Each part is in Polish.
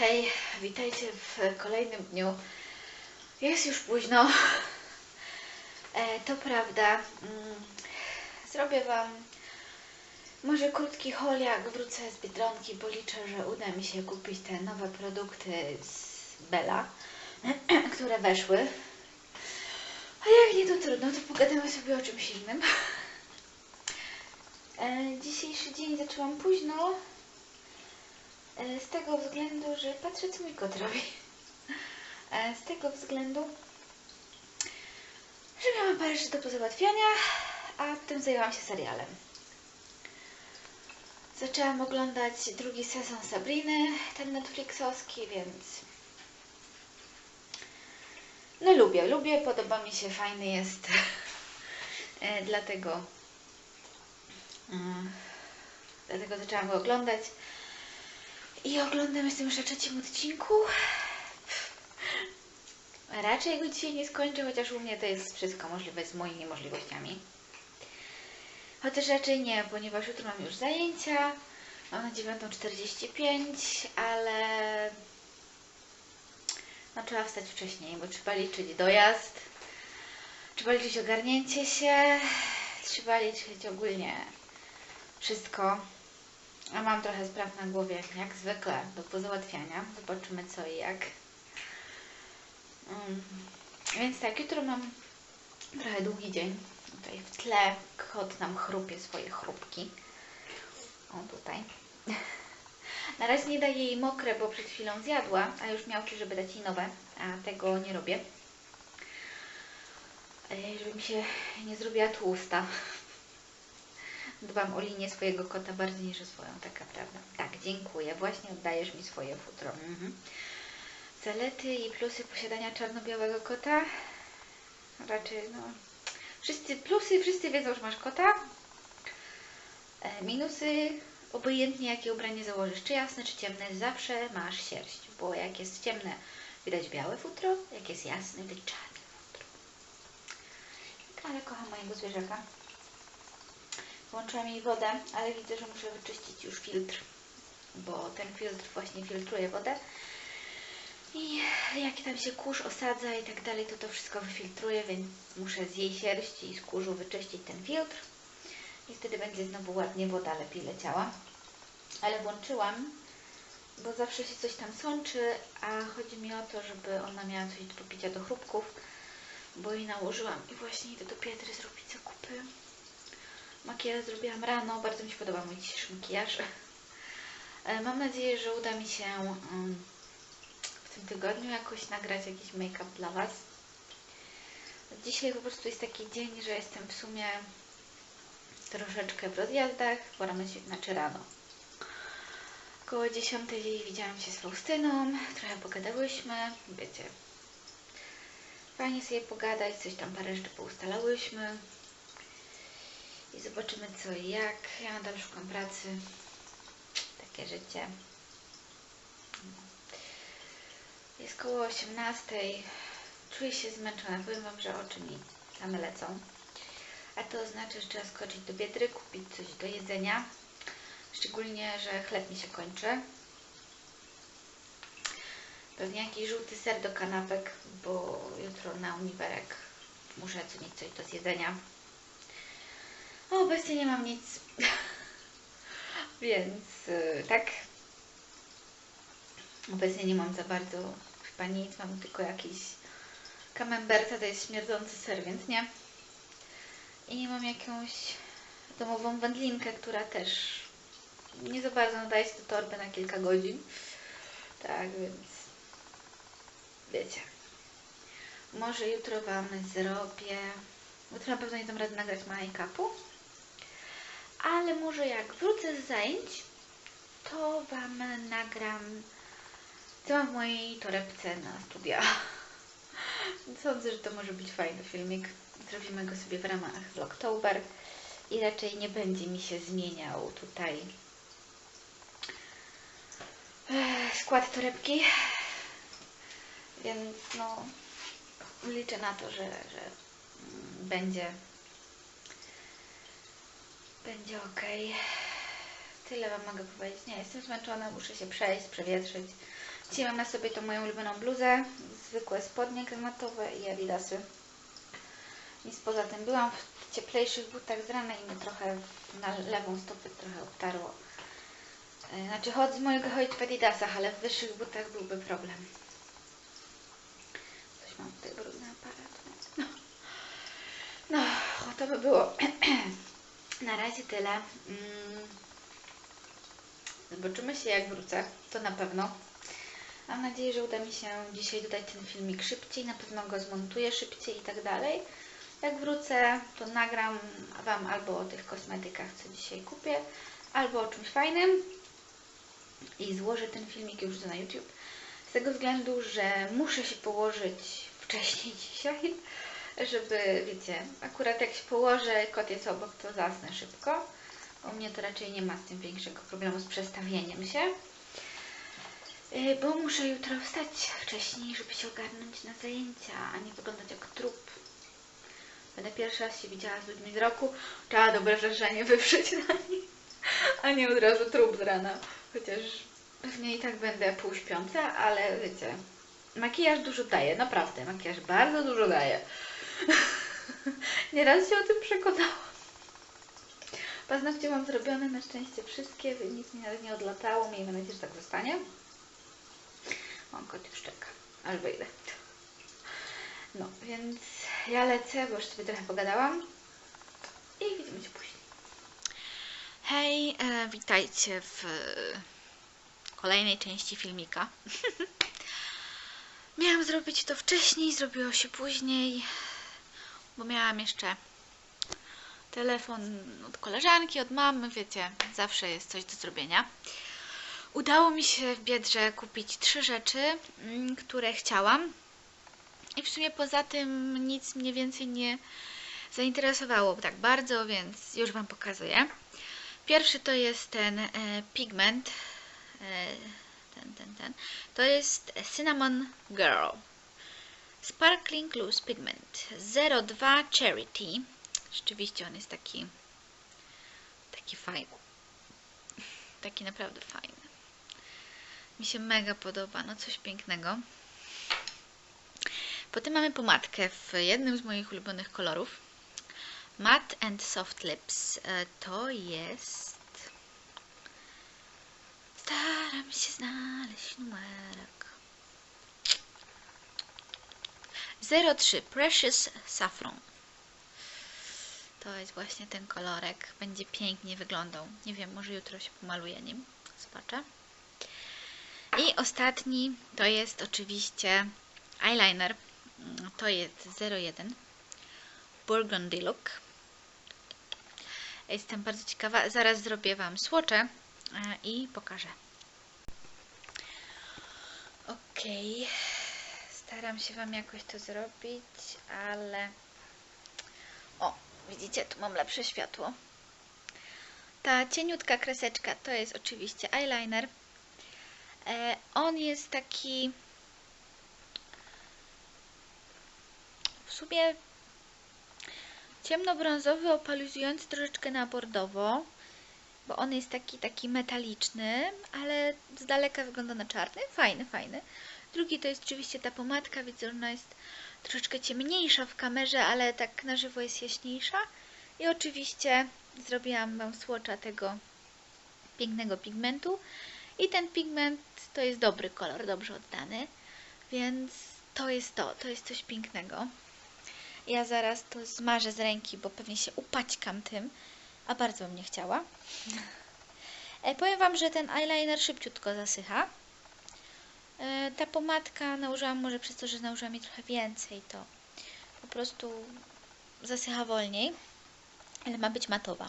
Hej, witajcie w kolejnym dniu. Jest już późno. E, to prawda. Mm, Zrobię Wam może krótki haul, jak wrócę z Biedronki, bo liczę, że uda mi się kupić te nowe produkty z Bella, które weszły. A jak nie, to trudno, to pogadamy sobie o czymś innym. E, Dzisiejszy dzień zaczęłam późno, z tego względu, że patrzę, co mój kot robi. E, Z tego względu, że miałam parę rzeczy do pozałatwiania, a tym zajęłam się serialem. Zaczęłam oglądać drugi sezon Sabriny, ten Netflixowski, więc no lubię, lubię, podoba mi się, fajny jest. E, dlatego mm, dlatego zaczęłam go oglądać. I oglądam, jestem już na trzecim odcinku. Raczej go dzisiaj nie skończę, chociaż u mnie to jest wszystko możliwe z moimi możliwościami. Chociaż raczej nie, ponieważ jutro mam już zajęcia. Mam na 9.45, ale no trzeba wstać wcześniej, bo trzeba liczyć dojazd, trzeba liczyć ogarnięcie się, trzeba liczyć ogólnie wszystko. A mam trochę spraw na głowie, jak zwykle, do pozałatwiania. Zobaczymy co i jak. Mm. Więc tak, jutro mam trochę długi dzień. Tutaj w tle kot nam chrupie swoje chrupki. O, tutaj. Na razie nie daję jej mokre, bo przed chwilą zjadła, a już miałki, żeby dać jej nowe, a tego nie robię. E, Żeby mi się nie zrobiła tłusta. Dbam o linię swojego kota bardziej niż o swoją, taka prawda. Tak, dziękuję. Właśnie oddajesz mi swoje futro. Mhm. Zalety i plusy posiadania czarno-białego kota? Raczej, no... Wszyscy plusy, wszyscy wiedzą, że masz kota. E, minusy, obojętnie jakie ubranie założysz, czy jasne, czy ciemne, zawsze masz sierść, bo jak jest ciemne, widać białe futro, jak jest jasne, widać czarne futro. Ale kocham mojego zwierzaka. Włączyłam jej wodę, ale widzę, że muszę wyczyścić już filtr, bo ten filtr właśnie filtruje wodę. I jak tam się kurz osadza i tak dalej, to to wszystko wyfiltruje, więc muszę z jej sierści i z kurzu wyczyścić ten filtr. I wtedy będzie znowu ładnie woda lepiej leciała. Ale włączyłam, bo zawsze się coś tam sączy, a chodzi mi o to, żeby ona miała coś do picia do chrupków, bo jej nałożyłam i właśnie idę do Pietry zrobić zakupy. Makijaż zrobiłam rano, bardzo mi się podoba mój dzisiejszy makijaż. E, Mam nadzieję, że uda mi się w tym tygodniu jakoś nagrać jakiś make-up dla Was. Dzisiaj po prostu jest taki dzień, że jestem w sumie troszeczkę w rozjazdach, bo rano się, znaczy rano. Około 10 widziałam się z Faustyną, trochę pogadałyśmy, wiecie. Fajnie sobie pogadać, coś tam parę rzeczy poustalałyśmy. I zobaczymy co i jak. Ja nadal szukam pracy. Takie życie. Jest koło 18. Czuję się zmęczona. Powiem Wam, że oczy mi same lecą. A to oznacza, że trzeba skoczyć do biedry, kupić coś do jedzenia. Szczególnie, że chleb mi się kończy. Pewnie jakiś żółty ser do kanapek, bo jutro na uniwerek muszę mieć coś do zjedzenia. Obecnie nie mam nic. Więc yy, tak. Obecnie nie mam za bardzo chyba nic. Mam tylko jakiś camemberta, to jest śmierdzący ser, więc nie. I mam jakąś domową wędlinkę, która też nie za bardzo nadaje się do torby na kilka godzin. Tak, więc wiecie. Może jutro Wam zrobię... Jutro na pewno nie dam rady nagrać make-upu. Ale może jak wrócę z zajęć, to Wam nagram co mam w mojej torebce na studia. Sądzę, że to może być fajny filmik. Zrobimy go sobie w ramach Vlogtober i raczej nie będzie mi się zmieniał tutaj e, skład torebki. Więc no liczę na to, że, że mm, będzie będzie ok. Tyle Wam mogę powiedzieć. Nie, jestem zmęczona, muszę się przejść, przewietrzyć. Dzisiaj mam na sobie tą moją ulubioną bluzę, zwykłe spodnie granatowe i adidasy. Nic poza tym. Byłam w cieplejszych butach z rana i mnie trochę na lewą stopę trochę obtarło. E, Znaczy mogę chodzić w adidasach, ale w wyższych butach byłby problem. Coś mam tutaj brudny aparat. No, no to by było na razie tyle. Mm. Zobaczymy się jak wrócę, to na pewno. Mam nadzieję, że uda mi się dzisiaj dodać ten filmik szybciej, na pewno go zmontuję szybciej i tak dalej. Jak wrócę, to nagram Wam albo o tych kosmetykach, co dzisiaj kupię, albo o czymś fajnym i złożę ten filmik już na YouTube. Z tego względu, że muszę się położyć wcześniej dzisiaj, żeby, wiecie, akurat jak się położę, kot jest obok, to zasnę szybko. U mnie to raczej nie ma z tym większego problemu z przestawieniem się. Yy, Bo muszę jutro wstać wcześniej, żeby się ogarnąć na zajęcia, a nie wyglądać jak trup. Będę pierwszy raz się widziała z ludźmi z roku. Trzeba dobre wrażenie wywrzeć na nich, a nie od razu trup z rana. Chociaż pewnie i tak będę półśpiąca, ale wiecie, makijaż dużo daje, naprawdę. Makijaż bardzo dużo daje. Nieraz się o tym przekonałam. Paznokcie mam zrobione na szczęście wszystkie, nic mi nawet nie odlatało. Miejmy nadzieję, że tak zostanie. Mam kot już czeka, aż wyjdę. No, więc ja lecę, bo już sobie trochę pogadałam. I widzimy się później. Hej, e, witajcie w kolejnej części filmika. Miałam zrobić to wcześniej, zrobiło się później, bo miałam jeszcze telefon od koleżanki, od mamy, wiecie, zawsze jest coś do zrobienia. Udało mi się w Biedrze kupić trzy rzeczy, mm, które chciałam. I w sumie poza tym nic mnie więcej nie zainteresowało tak bardzo, więc już Wam pokazuję. Pierwszy to jest ten e, pigment. E, ten, ten, ten. To jest Cinnamon Girl. Sparkling Loose Pigment 02 Charity. Rzeczywiście on jest taki taki fajny. Taki naprawdę fajny. Mi się mega podoba, no coś pięknego. Potem mamy pomadkę w jednym z moich ulubionych kolorów. Matte and Soft Lips. E, To jest... Staram się znaleźć numerek. 03 Precious Saffron. To jest właśnie ten kolorek. Będzie pięknie wyglądał. Nie wiem, może jutro się pomaluję nim. Zobaczę. I ostatni to jest oczywiście eyeliner. To jest 01 Burgundy Look. Jestem bardzo ciekawa. Zaraz zrobię Wam słocze e, i pokażę. Ok. Staram się Wam jakoś to zrobić, ale... O, widzicie, tu mam lepsze światło. Ta cieniutka kreseczka to jest oczywiście eyeliner. E, on jest taki w sumie ciemnobrązowy, opalizujący troszeczkę na bordowo, bo on jest taki, taki metaliczny, ale z daleka wygląda na czarny. Fajny, fajny. Drugi to jest oczywiście ta pomadka, widzę, ona jest troszeczkę ciemniejsza w kamerze, ale tak na żywo jest jaśniejsza. I oczywiście zrobiłam Wam swatcha tego pięknego pigmentu. I ten pigment to jest dobry kolor, dobrze oddany, więc to jest to, to jest coś pięknego. Ja zaraz to zmarzę z ręki, bo pewnie się upaćkam tym, a bardzo bym nie chciała. E, powiem Wam, że ten eyeliner szybciutko zasycha. E, ta pomadka nałożyłam może przez to, że nałożyłam jej trochę więcej, to po prostu zasycha wolniej, ale ma być matowa.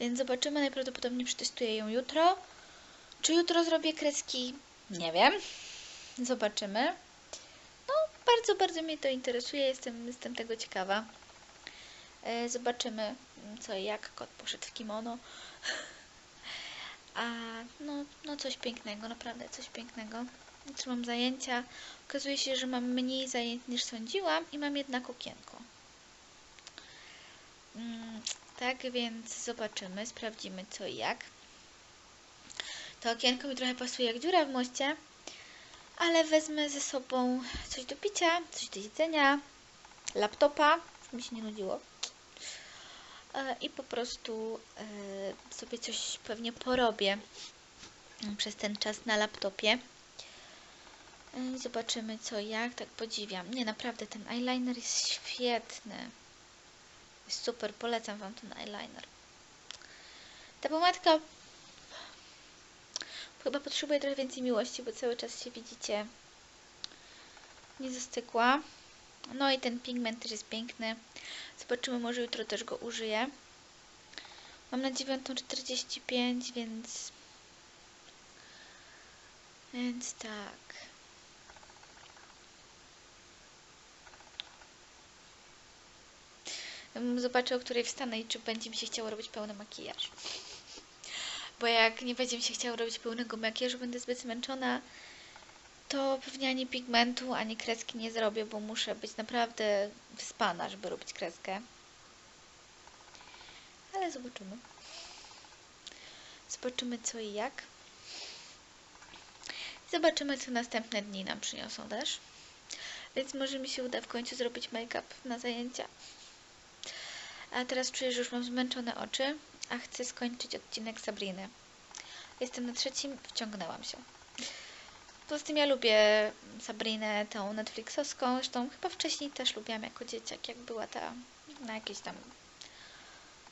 Więc zobaczymy, najprawdopodobniej przetestuję ją jutro. Czy jutro zrobię kreski? Nie wiem. Zobaczymy. No, bardzo, bardzo mnie to interesuje. Jestem, jestem tego ciekawa. E, zobaczymy, co i jak. Kot poszedł w kimono. A no, no coś pięknego, naprawdę coś pięknego. Jutro mam zajęcia. Okazuje się, że mam mniej zajęć niż sądziłam i mam jednak okienko. Mm, tak więc zobaczymy, sprawdzimy co i jak. To okienko mi trochę pasuje jak dziura w moście, ale wezmę ze sobą coś do picia, coś do jedzenia, laptopa, żeby mi się nie nudziło. E, I po prostu e, sobie coś pewnie porobię mm, przez ten czas na laptopie. E, Zobaczymy co i jak, tak podziwiam. Nie, naprawdę ten eyeliner jest świetny. Jest super, polecam Wam ten eyeliner. Ta pomadka chyba potrzebuje trochę więcej miłości, bo cały czas się widzicie nie zastykła. No i ten pigment też jest piękny. Zobaczymy, może jutro też go użyję. Mam na 9.45, więc... Więc tak. Zobaczę, o której wstanę i czy będzie mi się chciało robić pełny makijaż. Bo jak nie będzie mi się chciało robić pełnego makijażu, będę zbyt zmęczona, to pewnie ani pigmentu, ani kreski nie zrobię, bo muszę być naprawdę wyspana, żeby robić kreskę. Ale zobaczymy. Zobaczymy co i jak. Zobaczymy, co następne dni nam przyniosą też. Więc może mi się uda w końcu zrobić make-up na zajęcia. A teraz czuję, że już mam zmęczone oczy, a chcę skończyć odcinek Sabriny. Jestem na trzecim, wciągnęłam się. Poza tym ja lubię Sabrinę, tą Netflixowską, zresztą chyba wcześniej też lubiłam jako dzieciak, jak była ta na jakichś tam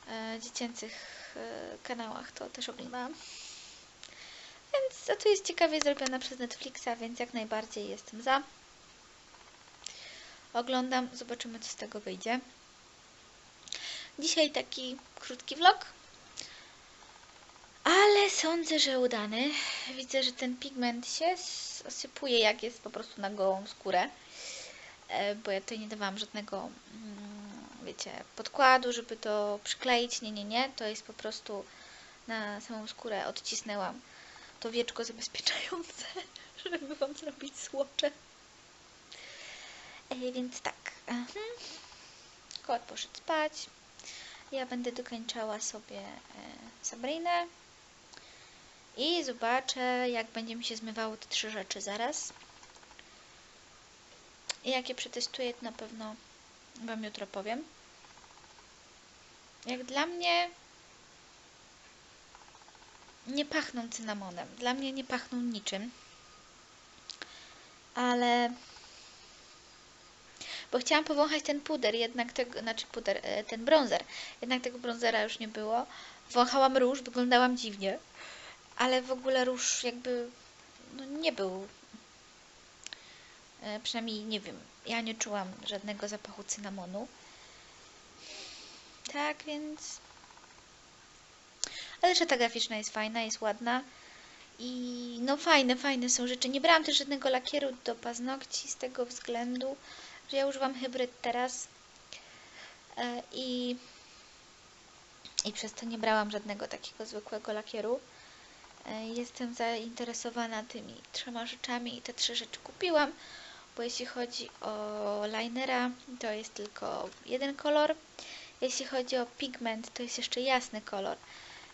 e, dziecięcych e, kanałach, to też oglądałam. Więc a tu jest ciekawie zrobiona przez Netflixa, więc jak najbardziej jestem za. Oglądam, zobaczymy co z tego wyjdzie. Dzisiaj taki krótki vlog, ale sądzę, że udany. Widzę, że ten pigment się osypuje, jak jest po prostu na gołą skórę, e, bo ja tutaj nie dawałam żadnego, mm, wiecie, podkładu, żeby to przykleić. Nie, nie, nie. To jest po prostu na samą skórę odcisnęłam to wieczko zabezpieczające, żeby Wam zrobić słocze. E, więc tak. Aha. Kot poszedł spać. Ja będę dokończała sobie e, Sabrinę. I zobaczę, jak będzie mi się zmywało te trzy rzeczy zaraz. I jak je przetestuję, to na pewno Wam jutro powiem. Jak dla mnie nie pachną cynamonem. Dla mnie nie pachną niczym. Ale bo chciałam powąchać ten puder, jednak tego, znaczy puder, e, ten bronzer, jednak tego bronzera już nie było. Wąchałam róż, wyglądałam dziwnie, ale w ogóle róż jakby no, nie był, e, przynajmniej nie wiem, ja nie czułam żadnego zapachu cynamonu. Tak, więc... Ale że ta graficzna jest fajna, jest ładna. I no fajne, fajne są rzeczy. Nie brałam też żadnego lakieru do paznokci z tego względu, że ja używam hybryd teraz e, i, i przez to nie brałam żadnego takiego zwykłego lakieru. E, jestem zainteresowana tymi trzema rzeczami i te trzy rzeczy kupiłam, bo jeśli chodzi o linera, to jest tylko jeden kolor. Jeśli chodzi o pigment, to jest jeszcze jasny kolor.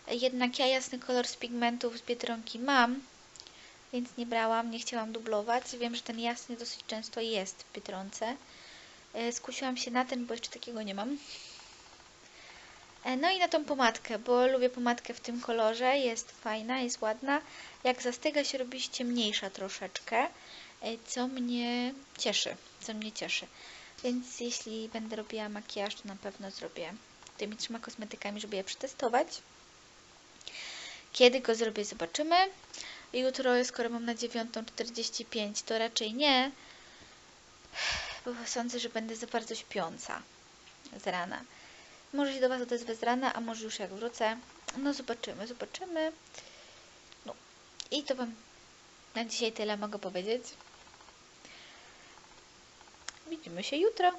Jednak ja jasny kolor z pigmentów z Biedronki mam, więc nie brałam, nie chciałam dublować. Wiem, że ten jasny dosyć często jest w Biedronce. E, skusiłam się na ten, bo jeszcze takiego nie mam. E, no i na tą pomadkę, bo lubię pomadkę w tym kolorze, jest fajna, jest ładna. Jak zastyga się robi ciemniejsza troszeczkę, e, co mnie cieszy, co mnie cieszy. Więc jeśli będę robiła makijaż, to na pewno zrobię tymi trzema kosmetykami, żeby je przetestować. Kiedy go zrobię, zobaczymy. Jutro, skoro mam na 9.45, to raczej nie, bo sądzę, że będę za bardzo śpiąca z rana. Może się do Was odezwę z rana, a może już jak wrócę. No zobaczymy, zobaczymy. No i to Wam na dzisiaj tyle mogę powiedzieć. Widzimy się jutro.